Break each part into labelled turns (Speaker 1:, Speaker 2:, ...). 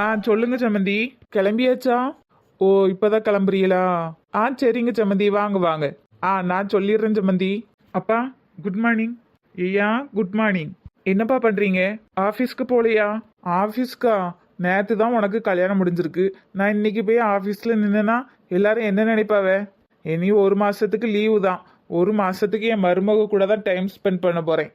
Speaker 1: ஆ சொல்லுங்க சம்மந்தி கிளம்பியாச்சா? ஓ இப்போதான் கிளம்புறீங்களா? ஆ சரிங்க சம்மந்தி வாங்க வாங்க. ஆ நான் சொல்லிடுறேன் சம்மந்தி அப்பா குட் மார்னிங் ஐயா குட் மார்னிங் என்னப்பா பண்ணுறீங்க ஆஃபீஸ்க்கு போகலையா ஆஃபீஸ்க்கா நேற்று தான் உனக்கு கல்யாணம் முடிஞ்சிருக்கு. நான் இன்னைக்கு போய் ஆஃபீஸில் நின்னேன்னா எல்லாரும் என்ன நினைப்பாவ? இனி ஒரு மாதத்துக்கு லீவு தான். ஒரு மாதத்துக்கு என் மருமக கூட தான் டைம் ஸ்பெண்ட் பண்ண போகிறேன்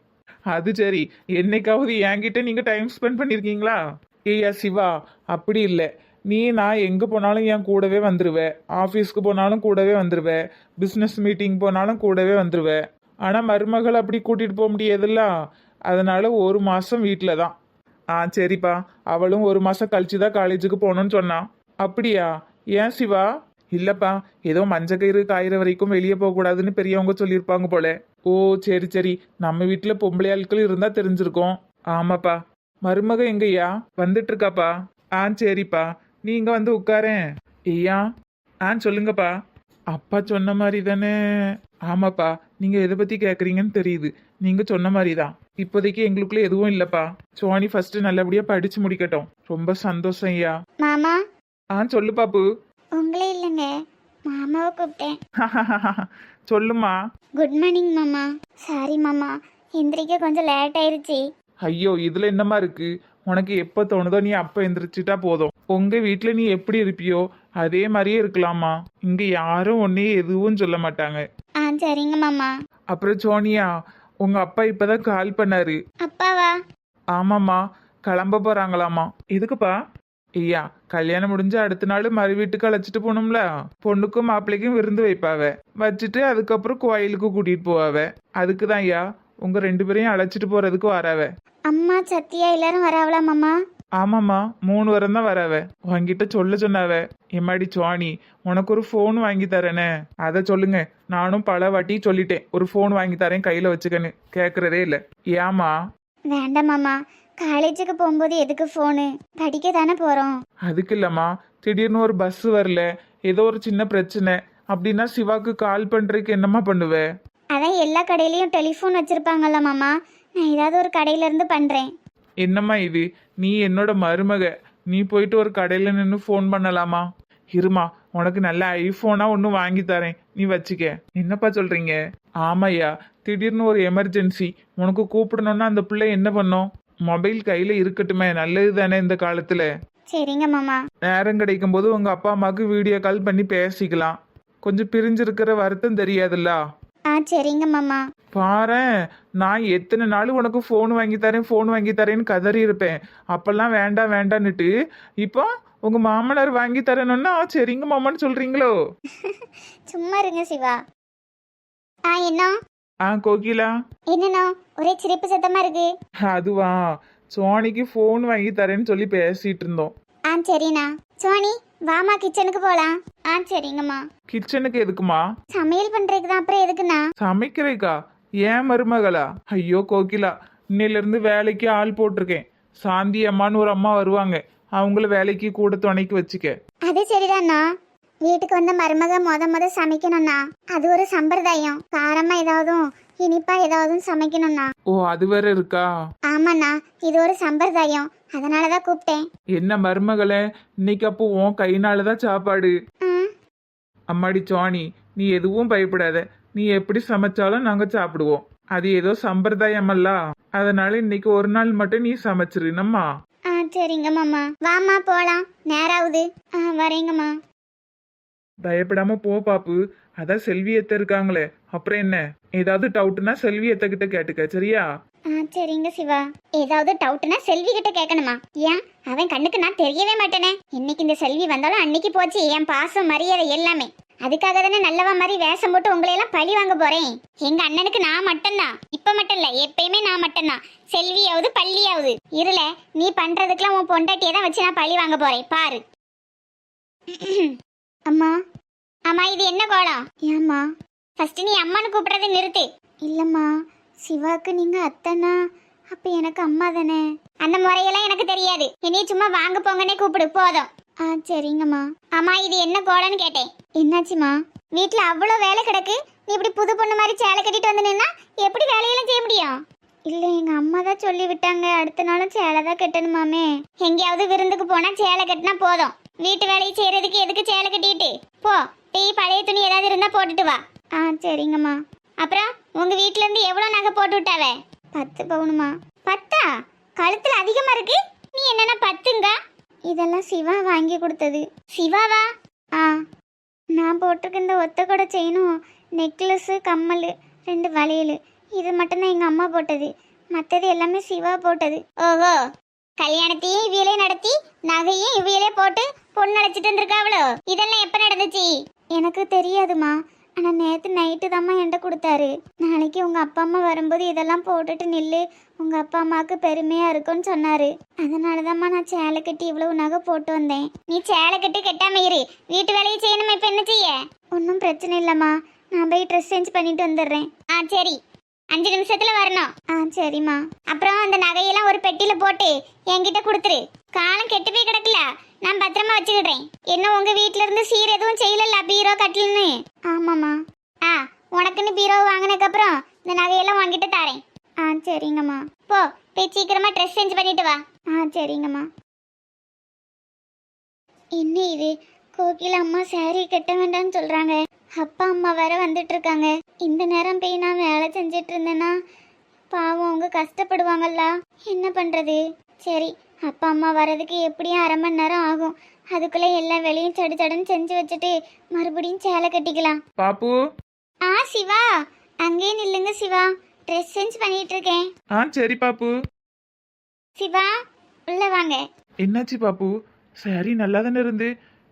Speaker 1: அது சரி. என்னைக்காவது என்கிட்ட நீங்கள் டைம் ஸ்பெண்ட் பண்ணியிருக்கீங்களா ஏய்யா சிவா அப்படி இல்லை. நீ நான் எங்கே போனாலும் என் கூடவே வந்துடுவேன் ஆஃபீஸ்க்கு போனாலும் கூடவே வந்துடுவேன் பிஸ்னஸ் மீட்டிங் போனாலும் கூடவே வந்துடுவேன் ஆனால் மருமகள் அப்படி கூட்டிகிட்டு போக முடியாதுல்ல? அதனால் ஒரு மாதம் வீட்டில் தான். ஆ சரிப்பா. அவளும் ஒரு மாதம் கழிச்சு தான் காலேஜுக்கு போகணும்னு சொன்னான் அப்படியா? ஏன் சிவா? இல்லைப்பா. ஏதோ மஞ்ச கயிறு காயிற வரைக்கும் வெளியே போகக்கூடாதுன்னு பெரியவங்க சொல்லியிருப்பாங்க போல. ஓ சரி சரி. நம்ம வீட்டில் பொம்பளை ஆட்கள் இருந்தால் தெரிஞ்சிருக்கோம். ஆமாப்பா. மருமக எங்கய்யா? வந்துட்டு இருக்காப்பா ஆ சரிப்பா. நீங்க வந்து உட்காரேன். ஐயா ஆ சொல்லுங்கப்பா. அப்பா சொன்ன மாதிரி தானே ஆமாப்பா நீங்க எதை பத்தி கேக்குறீங்கன்னு தெரியுது. நீங்க சொன்ன மாதிரி தான் இப்போதைக்கு எங்களுக்குள்ள எதுவும் இல்லப்பா. சோனி ஃபர்ஸ்ட் நல்லபடியா படிச்சு முடிக்கட்டும். ரொம்ப சந்தோஷம் ஐயா.
Speaker 2: மாமா?
Speaker 1: ஆ சொல்லு பாப்பு.
Speaker 2: உங்களே இல்லைங்க. மாமாவை கூப்பிட்டேன்.
Speaker 1: சொல்லுமா
Speaker 2: குட் மார்னிங் மாமா. சாரி மாமா. எந்திரிக்க கொஞ்சம் லேட் ஆயிருச்சு.
Speaker 1: ஐயோ இதுல என்னமா இருக்கு? உனக்கு எப்ப தோணுதோ நீ அப்ப எந்திரிச்சிட்டா போதும். உங்க வீட்ல நீ எப்படி இருப்பியோ அதே மாதிரியே இருக்கலாமா இங்க யாரும் உன்னையே எதுவும் சொல்ல மாட்டாங்க.
Speaker 2: ஆ சரிங்க மாமா.
Speaker 1: அப்புறம் சோனியா உங்க அப்பா இப்பதான் கால் பண்ணாரு.
Speaker 2: அப்பாவா?
Speaker 1: ஆமாம்மா கிளம்ப போறாங்களாமா எதுக்குப்பா? ஐயா கல்யாணம் முடிஞ்சு அடுத்த நாள் மறு வீட்டுக்கு அழைச்சிட்டு போகணும்ல? பொண்ணுக்கும் மாப்பிள்ளைக்கும் விருந்து வைப்பாவ. வச்சுட்டு அதுக்கப்புறம் கோயிலுக்கு கூட்டிட்டு போவாவ. அதுக்கு தான் ஐயா உங்க ரெண்டு பேரையும் அழைச்சிட்டு போறதுக்கு வராவ.
Speaker 2: அம்மா சத்யா எல்லாரும் வராவளா மாமா?
Speaker 1: ஆமாம்மா மூணு வாரம் தான் வராவ. உன்கிட்ட சொல்ல சொன்னாவ. எம்மாடி சுவாணி உனக்கு ஒரு ஃபோன் வாங்கி தரேனே. அதை சொல்லுங்க. நானும் பல வாட்டி சொல்லிட்டேன். ஒரு ஃபோன் வாங்கி தரேன் கையில வச்சுக்கன்னு. கேக்குறதே இல்ல. ஏமா
Speaker 2: வேண்டாம் மாமா. காலேஜுக்கு போகும்போது எதுக்கு ஃபோனு படிக்க தானே போகிறோம்
Speaker 1: அதுக்கு இல்லம்மா. திடீர்னு ஒரு பஸ் வரல. ஏதோ ஒரு சின்ன பிரச்சனை. அப்படின்னா சிவாக்கு கால் பண்றதுக்கு என்னம்மா பண்ணுவ?
Speaker 2: அதான் எல்லா கடையிலையும் டெலிஃபோன் வச்சுருப்பாங்கல்ல மாமா. நான் ஏதாவது ஒரு கடையில இருந்து பண்ணுறேன்
Speaker 1: என்னம்மா இது? நீ என்னோட மருமக. நீ போயிட்டு ஒரு கடையில நின்று ஃபோன் பண்ணலாமா? இருமா உனக்கு நல்ல ஐஃபோனா ஒன்று வாங்கி தரேன். நீ வச்சுக்க. என்னப்பா சொல்றீங்க? ஆமாய்யா திடீர்னு ஒரு எமர்ஜென்சி உனக்கு கூப்பிடணும்னா அந்த பிள்ளை என்ன பண்ணும்? மொபைல் கையில இருக்கட்டுமே நல்லது தானே இந்த காலத்துல.
Speaker 2: சரிங்க மாமா.
Speaker 1: நேரம் கிடைக்கும் போது உங்க அப்பா அம்மாவுக்கு வீடியோ கால் பண்ணி பேசிக்கலாம். கொஞ்சம் பிரிஞ்சிருக்கிற வருத்தம் தெரியாதுல்ல?
Speaker 2: ஆ சரிங்க மாமா.
Speaker 1: பாரேன் நான் எத்தனை நாள் உனக்கு ஃபோன் வாங்கி தரேன் ஃபோன் வாங்கி தரேன்னு கதறி இருப்பேன். அப்பெல்லாம் வேண்டாம் வேண்டான்னுட்டு. இப்போ உங்க மாமனார் வாங்கி தரணும்னா சரிங்க மாமான்னு சொல்றீங்களோ?
Speaker 2: சும்மா இருங்க சிவா. ஆ என்ன?
Speaker 1: ஆ கோகிலா.
Speaker 2: என்னண்ணா ஒரே சிரிப்பு சத்தமா இருக்கு.
Speaker 1: அதுவா. சோனிக்கு ஃபோன் வாங்கி தரேன்னு சொல்லி பேசிட்டு இருந்தோம்.
Speaker 2: ஆ சரிண்ணா. சோனி வாமா கிச்சனுக்கு போகலாம் ஆ சரிங்கம்மா.
Speaker 1: கிச்சனுக்கு எதுக்குமா?
Speaker 2: சமையல் பண்ணுறதுக்கு தான் அப்புறம் எதுக்குண்ணா?
Speaker 1: சமைக்கிறேக்கா ஏன் மருமகளா? ஐயோ கோகிலா. இன்னையில இருந்து வேலைக்கு ஆள் போட்டிருக்கேன். சாந்தி அம்மான்னு ஒரு அம்மா வருவாங்க. அவங்கள வேலைக்கு கூட துணைக்கு வச்சுக்க.
Speaker 2: அது சரிதாண்ணா. வீட்டுக்கு வந்த மருமக மொத மொத சமைக்கணும்ண்ணா அது ஒரு சம்பிரதாயம். காரமா ஏதாவதும் இனிப்பா ஏதாவதும் சமைக்கணும்ண்ணா
Speaker 1: ஓ அது வேற இருக்கா?
Speaker 2: ஆமாண்ணா இது ஒரு சம்பிரதாயம். அதனால தான் கூப்பிட்டேன்.
Speaker 1: என்ன மருமகளே இன்னைக்கு அப்போ உன் கைனால தான் சாப்பாடு அம்மாடி சோனி நீ எதுவும் பயப்படாத. நீ எப்படி சமைச்சாலும் நாங்க சாப்பிடுவோம். அது ஏதோ சம்பிரதாயமல்ல. அதனால இன்னைக்கு ஒரு நாள் மட்டும் நீ சமைச்சிரு நம்மா
Speaker 2: ஆ சரிங்க மாமா. வாம்மா போகலாம் நேராகுது வரேங்கம்மா.
Speaker 1: பயப்படாம போ பாப்பு. அதான் செல்வி எத்த இருக்காங்களே. அப்புறம் என்ன? ஏதாவது டவுட்னா செல்வி எத்த கிட்ட கேட்டுக்க சரியா?
Speaker 2: ஆ சரிங்க சிவா. ஏதாவது டவுட்னா செல்வி கிட்ட கேட்கணுமா ஏன்? அவன் கண்ணுக்கு நான் தெரியவே மாட்டேனே. இன்னைக்கு இந்த செல்வி வந்தாலும் அன்னைக்கு போச்சு. என் பாசம் மரியாதை எல்லாமே. அதுக்காக தானே நல்லவா மாதிரி வேஷம் போட்டு உங்களை எல்லாம் பழி வாங்க போறேன். எங்க அண்ணனுக்கு நான் மட்டும்தான். இப்ப மட்டும் இல்ல எப்பயுமே நான் மட்டும்தான். செல்வியாவது பள்ளியாவது. இருல நீ பண்றதுக்கெல்லாம் உன் பொண்டாட்டியை தான் வச்சு நான் பழி வாங்க போறேன். பாரு. அம்மா அம்மா இது என்ன கோலம் ஏம்மா? ஃபர்ஸ்ட் நீ அம்மான்னு கூப்பிடுறதை நிறுத்து. இல்லம்மா சிவாக்கு நீங்க அத்தனா அப்ப எனக்கு அம்மா தானே? அந்த முறையெல்லாம் எனக்கு தெரியாது. என்னைய சும்மா வாங்க போங்கன்னே கூப்பிடு போதும். ஆ சரிங்கம்மா. அம்மா இது என்ன கோலம்னு கேட்டேன். என்னாச்சுமா வீட்ல அவ்வளோ வேலை கிடக்கு. நீ இப்படி புது பொண்ணு மாதிரி சேலை கட்டிட்டு வந்து நின்னா எப்படி வேலையெல்லாம் செய்ய முடியும்? இல்ல எங்க அம்மா தான் சொல்லி விட்டாங்க அடுத்த நாளும் சேலை தான் கட்டணுமாமே. எங்கேயாவது விருந்துக்கு போனா சேலை கட்டினா போதும். வீட்டு வேலையை செய்யறதுக்கு எதுக்கு சேலை கட்டிட்டு போ போய் பழைய துணி ஏதாவது இருந்தா போட்டுட்டு வா. ஆ சரிங்கம்மா. அப்புறம் உங்க வீட்ல இருந்து எவ்வளவு நகை போட்டு விட்டாவே? பத்து பவுனுமா? பத்தா? கழுத்துல அதிகமா இருக்கு? நீ என்னன்னா பத்துங்க? இதெல்லாம் சிவா வாங்கி கொடுத்தது. சிவாவா? ஆ. நான் போட்டிருக்க இந்த ஒத்த கூட செயினும் நெக்லஸ்ஸு கம்மல் ரெண்டு வளையல். இது மட்டும்தான் எங்கள் அம்மா போட்டது. மற்றது எல்லாமே சிவா போட்டது. ஓஹோ. கல்யாணத்தையும் இவியலே நடத்தி நகையும் இவியலே போட்டு பொண்ணு அழைச்சிட்டு வந்திருக்காவளோ? இதெல்லாம் எப்போ நடந்துச்சு? எனக்கு தெரியாதுமா. ஆனால் நேற்று நைட்டு தாம்மா என்கிட்ட கொடுத்தாரு. நாளைக்கு உங்கள் அப்பா அம்மா வரும்போது இதெல்லாம் போட்டுட்டு நில்லு. உங்கள் அப்பா அம்மாவுக்கு பெருமையாக இருக்கும்னு சொன்னார். அதனால தாம்மா நான் சேலை கட்டி இவ்வளவு நகை போட்டு வந்தேன். நீ சேலை கட்டி கட்டாம இரு. வீட்டு வேலையை செய்யணுமா இப்போ என்ன செய்ய? ஒன்றும் பிரச்சனை இல்லைம்மா. நான் போய் ட்ரெஸ் சேஞ்ச் பண்ணிட்டு வந்துடுறேன். ஆ சரி. அஞ்சு நிமிஷத்துல வரணும். ஆ சரிம்மா. அப்புறம் அந்த நகையெல்லாம் ஒரு பெட்டியில போட்டு என்கிட்ட கொடுத்துரு. காலம் கெட்டு போய் கிடக்கல. நான் பத்திரமா வச்சுக்கிடுறேன். என்ன உங்க வீட்ல இருந்து சீர் எதுவும் செய்யல பீரோ கட்டில்னு? ஆமாம்மா. ஆ உனக்குன்னு பீரோ வாங்கினதுக்கு அப்புறம் இந்த நகையெல்லாம் வாங்கிட்டு தரேன். ஆ சரிங்கம்மா. போ போய் சீக்கிரமா ட்ரெஸ் சேஞ்ச் பண்ணிட்டு வா. ஆ சரிங்கம்மா. என்ன இது? கோகில அம்மா saree கட்ட வேண்டாம்னு சொல்றாங்க. அப்பா அம்மா வேற வந்துட்டு இருக்காங்க இந்த நேரம் போய் நான் வேலை செஞ்சுட்டு இருந்தேன்னா பாவம் அவங்க கஷ்டப்படுவாங்கல்ல. என்ன பண்றது? சரி அப்பா அம்மா வர்றதுக்கு எப்படியும் அரை மணி நேரம் ஆகும். அதுக்குள்ள எல்லா வேலையும் சடு சடுன்னு செஞ்சு வச்சுட்டு மறுபடியும் சேலை கட்டிக்கலாம்.
Speaker 1: பாப்பு?
Speaker 2: ஆ சிவா. அங்கேயே நில்லுங்க சிவா. ட்ரெஸ் சேஞ்ச் பண்ணிட்டு இருக்கேன்
Speaker 1: ஆ சரி பாப்பு.
Speaker 2: சிவா உள்ள வாங்க.
Speaker 1: என்னாச்சு பாப்பு? சரி நல்லா தானே இருந்து.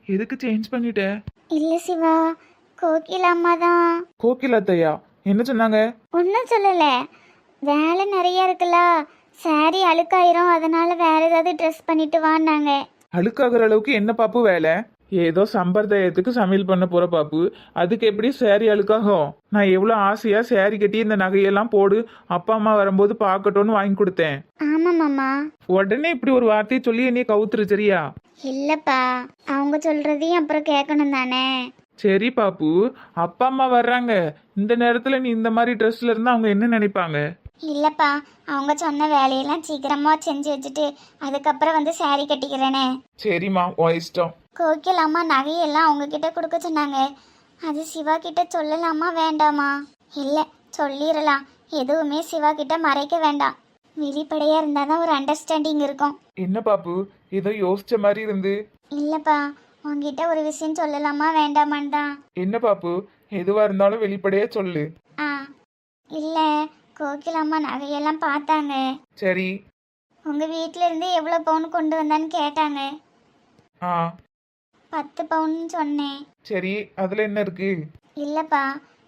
Speaker 1: எதுக்கு சேஞ்ச் பண்ணிட்ட?
Speaker 2: இல்ல சிவா. கோகில அம்மா தான்
Speaker 1: கோகிலாத்தையா என்ன சொன்னாங்க?
Speaker 2: ஒன்றும் சொல்லல. வேலை நிறைய இருக்குல்ல. சாரி அழுக்காயிரும். அதனால வேற ஏதாவது ட்ரெஸ் பண்ணிட்டு வான்னாங்க.
Speaker 1: அழுக்காகிற அளவுக்கு என்ன பாப்பு வேலை? ஏதோ சம்பிரதாயத்துக்கு சமையல் பண்ண போற பாப்பு. அதுக்கு எப்படி சேரீ அழுக்காகும்? நான் எவ்வளோ ஆசையா சேரீ கட்டி இந்த நகையெல்லாம் போடு அப்பா அம்மா வரும்போது பார்க்கட்டும்னு வாங்கி கொடுத்தேன்.
Speaker 2: ஆமா மாமா.
Speaker 1: உடனே இப்படி ஒரு வார்த்தையை சொல்லி என்னைய கவுத்துரு சரியா?
Speaker 2: இல்லப்பா. அவங்க சொல்றதையும் அப்புறம் கேட்கணும் தானே.
Speaker 1: சரி பாப்பு அப்பா அம்மா வர்றாங்க. இந்த நேரத்துல நீ இந்த மாதிரி ட்ரெஸ்ல இருந்தா அவங்க என்ன நினைப்பாங்க?
Speaker 2: இல்லப்பா அவங்க சொன்ன வேலையெல்லாம் சீக்கிரமா செஞ்சு வச்சுட்டு அதுக்கப்புறம் வந்து சாரி கட்டிக்கிறேனே.
Speaker 1: சரிம்மா உன் இஷ்டம்.
Speaker 2: கோகில் அம்மா நகையெல்லாம் அவங்க கிட்ட கொடுக்க சொன்னாங்க. அது சிவா கிட்ட சொல்லலாமா வேண்டாமா? இல்லை சொல்லிடலாம். எதுவுமே சிவா கிட்ட மறைக்க வேண்டாம். வெளிப்படையா இருந்தாதான் ஒரு அண்டர்ஸ்டாண்டிங் இருக்கும்.
Speaker 1: என்ன பாப்பு ஏதோ யோசிச்ச மாதிரி இருந்து.
Speaker 2: இல்லப்பா உங்ககிட்ட ஒரு விஷயம் சொல்லலாமா? வேண்டாமான்னு தான்
Speaker 1: என்ன பாப்பு? எதுவா இருந்தாலும் வெளிப்படையா சொல்லு.
Speaker 2: ஆ. இல்லை கோகில் அம்மா நகையெல்லாம் பார்த்தாங்க.
Speaker 1: சரி.
Speaker 2: உங்க வீட்ல இருந்து எவ்வளோ பவுன் கொண்டு வந்தான்னு கேட்டாங்க.
Speaker 1: ஆ.
Speaker 2: பத்து பவுன் சொன்னேன்.
Speaker 1: சரி அதுல என்ன இருக்கு?
Speaker 2: இல்லப்பா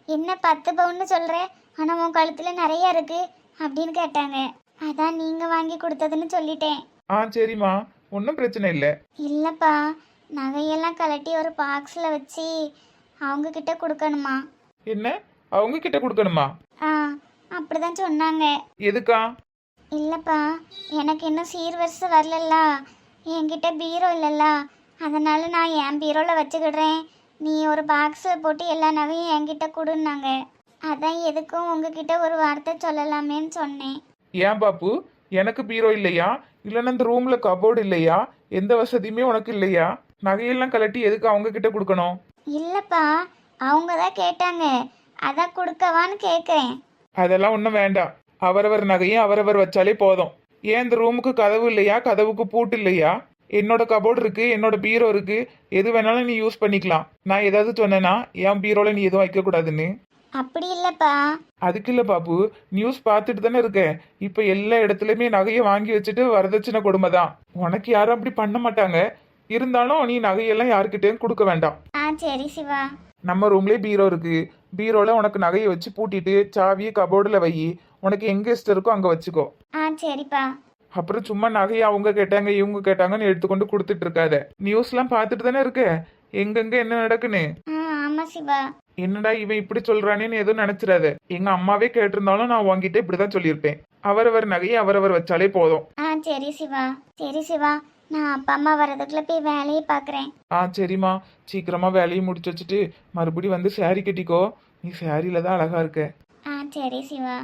Speaker 2: என்ன பத்து பவுன்னு சொல்ற? ஆனா உன் கழுத்துல நிறைய இருக்கு அப்படின்னு கேட்டாங்க. அதான் நீங்க வாங்கி கொடுத்ததுன்னு சொல்லிட்டேன்.
Speaker 1: ஆ சரிம்மா. ஒன்றும் பிரச்சனை இல்லை.
Speaker 2: இல்லப்பா நகையெல்லாம் கலட்டி ஒரு பாக்ஸ்ல வச்சு அவங்க கிட்ட கொடுக்கணுமா?
Speaker 1: என்ன? அவங்க கிட்ட கொடுக்கணுமா?
Speaker 2: ஆ அப்படிதான் சொன்னாங்க.
Speaker 1: எதுக்கா?
Speaker 2: இல்லப்பா எனக்கு இன்னும் சீர்வரிசை வரலல்ல. என்கிட்ட பீரோ இல்லல்ல. அதனால நான் என் பீரோவில் வச்சுக்கிடுறேன். நீ ஒரு பாக்ஸில் போட்டு எல்லா நகையும் என்கிட்ட கொடுன்னாங்க. அதான் எதுக்கும் உங்ககிட்ட ஒரு வார்த்தை சொல்லலாமேன்னு சொன்னேன்.
Speaker 1: ஏன் பாப்பு? எனக்கு பீரோ இல்லையா? இல்லைன்னா இந்த ரூம்ல கபோர்டு இல்லையா? எந்த வசதியுமே உனக்கு இல்லையா? நகையெல்லாம் கலட்டி எதுக்கு அவங்க கிட்ட கொடுக்கணும்?
Speaker 2: இல்லைப்பா அவங்க தான் கேட்டாங்க. அதான் கொடுக்கவான்னு கேட்குறேன்
Speaker 1: அதெல்லாம் ஒன்றும் வேண்டாம். அவரவர் நகையை அவரவர் வச்சாலே போதும். ஏன் இந்த ரூமுக்கு கதவு இல்லையா? கதவுக்கு பூட்டு இல்லையா? என்னோட கபோர்டு இருக்கு என்னோட பீரோ இருக்கு. எது வேணாலும் நீ யூஸ் பண்ணிக்கலாம். நான் ஏதாவது சொன்னேன்னா என் பீரோல நீ எதுவும் வைக்கக்கூடாதுன்னு
Speaker 2: அப்படி இல்லைப்பா.
Speaker 1: அதுக்கு இல்ல பாப்பு நியூஸ் பார்த்துட்டு தானே இருக்க இப்ப எல்லா இடத்துலயுமே நகையை வாங்கி வச்சுட்டு வரதட்சணை கொடுமை தான் உனக்கு யாரும் அப்படி பண்ண மாட்டாங்க. இருந்தாலும் நீ நகையெல்லாம் யாருக்கிட்டேயும் கொடுக்க வேண்டாம்.
Speaker 2: ஆ சரி சிவா.
Speaker 1: நம்ம ரூம்லயே பீரோ இருக்கு. பீரோல உனக்கு நகையை வச்சு பூட்டிட்டு சாவியை கபோர்டுல வை. உனக்கு எங்க இஷ்டம் இருக்கோ அங்க வச்சுக்கோ.
Speaker 2: ஆ சரிப்பா.
Speaker 1: அப்புறம் சும்மா நகையை அவங்க கேட்டாங்க இவங்க கேட்டாங்கன்னு எடுத்துக்கொண்டு கொடுத்துட்டு இருக்காத. நியூஸ்லாம் பார்த்துட்டு தானே இருக்க? எங்கெங்க என்ன நடக்குன்னு?
Speaker 2: ஆ சிவா.
Speaker 1: என்னடா இவன் இப்படி சொல்றானேன்னு எதுவும் நினைச்சிடாத. எங்க அம்மாவே கேட்டிருந்தாலும் நான் உன்கிட்ட இப்படிதான் சொல்லியிருப்பேன். அவரவர் நகையை அவரவர் வச்சாலே போதும்.
Speaker 2: ஆ சரி சிவா. சரி சிவா. நான் அப்பா அம்மா வர்றதுக்குள்ள போய் வேலையை பார்க்குறேன்.
Speaker 1: ஆ சரிம்மா. சீக்கிரமா வேலையை முடிச்சு வச்சுட்டு மறுபடியும் வந்து saree கட்டிக்கோ. நீ சாரியில தான் அழகா இருக்க.
Speaker 2: ஆ சரி சிவா.